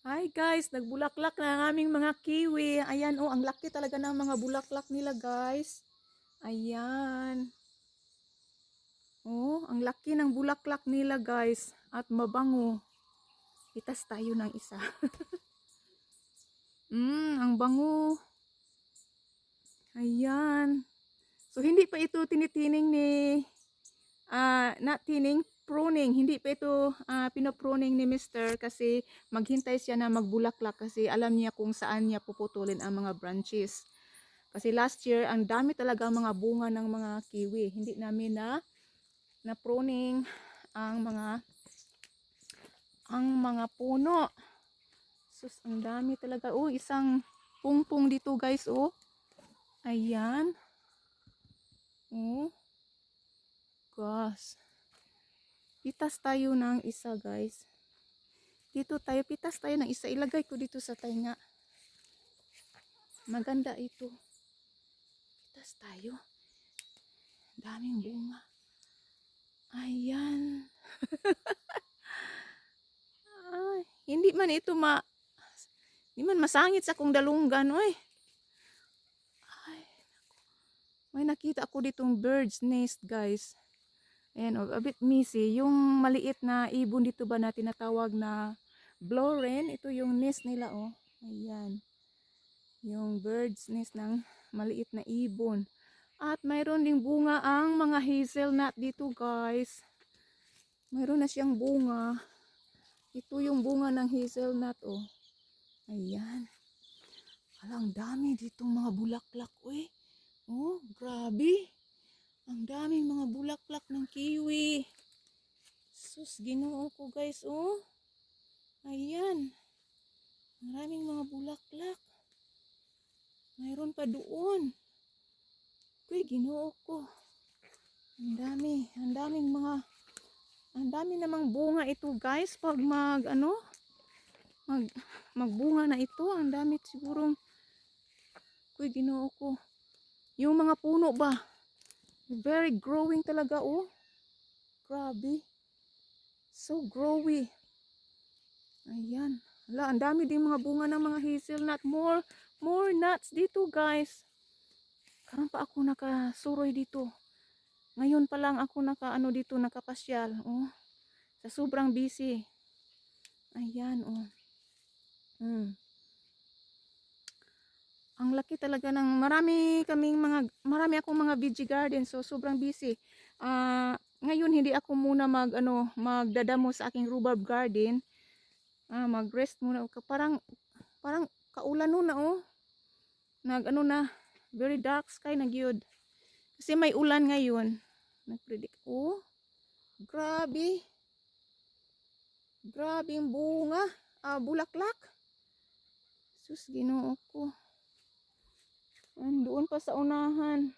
Hi guys, nagbulaklak na ang aming mga kiwi. Ayan oh, ang laki talaga ng mga bulaklak nila guys. Ayan. Oh, ang laki ng bulaklak nila guys. At mabango. Itas tayo ng isa. mm, ang bango. Ayan. So, hindi pa ito tinitining ni, ah, not tining, pruning. Hindi pa ito ah, pinopruning ni Mr. kasi maghintay siya na magbulaklak kasi alam niya kung saan niya puputulin ang mga branches. Kasi last year, ang dami talaga mga bunga ng mga kiwi. Hindi namin na na pruning ang mga ang mga puno. Sus, ang dami talaga. Oh, isang pungpong dito guys, oh. Ayan. Oh. Gosh. Pitas tayo ng isa, guys. Dito tayo, pitas tayo ng isa. Ilagay ko dito sa tainga. Maganda ito. Pitas tayo. Daming bunga. Ayan. Ay, hindi man ito ma... Hindi man masangit sa kong dalunggan, oy. Ay. May nakita ako ditong bird's nest, guys. Ayan, oh, a bit messy. Yung maliit na ibon dito ba na tinatawag na Bloren, ito yung nest nila, oh. Ayan. Yung bird's nest ng maliit na ibon. At mayroon ding bunga ang mga hazelnut dito, guys. Mayroon na siyang bunga. Ito yung bunga ng hazelnut, oh. Ayan. Alang dami ditong mga bulaklak, uy. Oh, grabe. Ang daming mga bulaklak ng kiwi. Sus, ginoo ko guys, oh. Ayan. Maraming mga bulaklak. Mayroon pa doon. Uy, ginoo ko. Ang dami. Ang daming mga ang dami namang bunga ito guys pag mag ano mag magbunga na ito ang dami sigurong kuy ginoo ko yung mga puno ba very growing talaga oh. Grabe. So growy. Ayan. Ala, ang dami din mga bunga ng mga hazelnut. More more nuts dito guys. Karon pa ako nakasuroy dito? Ngayon pa lang ako naka ano dito nakapasyal oh. Sa sobrang busy. Ayan oh. Hmm. Ang laki talaga ng marami kaming mga marami akong mga veggie garden so sobrang busy. Ah ngayon hindi ako muna mag ano magdadamo sa aking rhubarb garden. Ah mag-rest muna ako. Parang parang kaulan na oh. Nag ano na very dark sky na gyud. Kasi may ulan ngayon. Nagpredict oh grabe. Grabe yung bunga. Ah bulaklak. Sus ginoo ko Andoon pa sa unahan.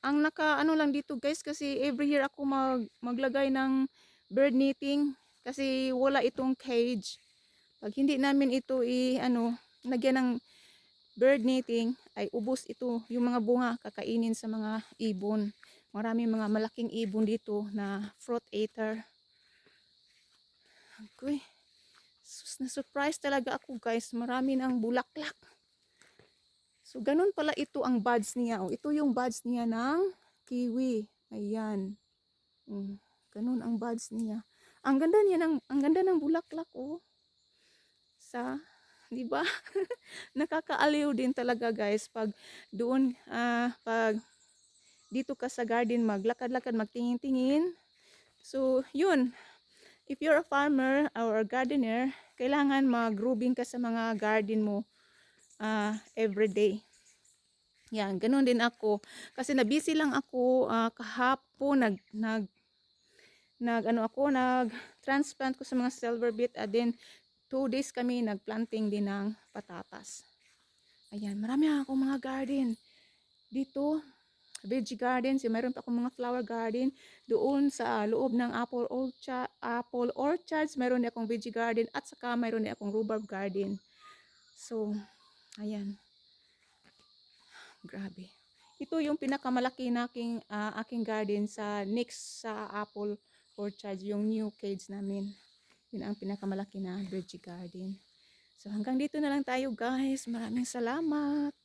Ang naka ano lang dito guys kasi every year ako mag maglagay ng bird netting kasi wala itong cage. Pag hindi namin ito i ano lagyan ng bird netting ay ubos ito yung mga bunga kakainin sa mga ibon. Marami mga malaking ibon dito na fruit eater. Agoy. Sus, na surprise talaga ako guys. Marami ng bulaklak. So, ganun pala ito ang buds niya. Oh, ito yung buds niya ng kiwi. Ayan. Mm, ganun ang buds niya. Ang ganda niya ng ang ganda ng bulaklak oh. Sa 'di ba? Nakakaaliw din talaga guys pag doon ah pag dito ka sa garden maglakad-lakad magtingin-tingin. So, yun. If you're a farmer or a gardener, kailangan mag-grouping ka sa mga garden mo uh, every day. Yan, ganun din ako. Kasi na busy lang ako uh, kahapon nag nag nag ano ako nag transplant ko sa mga silver beet and then two days kami nagplanting din ng patatas. Ayan, marami ako mga garden. Dito, veggie garden, si mayroon pa akong mga flower garden. Doon sa loob ng apple orchard, apple orchards, mayroon din akong veggie garden at saka mayroon din akong rhubarb garden. So, Ayan. Grabe. Ito yung pinakamalaki na aking, uh, aking garden sa next sa apple orchard, yung new cage namin. Yun ang pinakamalaki na veggie garden. So hanggang dito na lang tayo guys. Maraming salamat.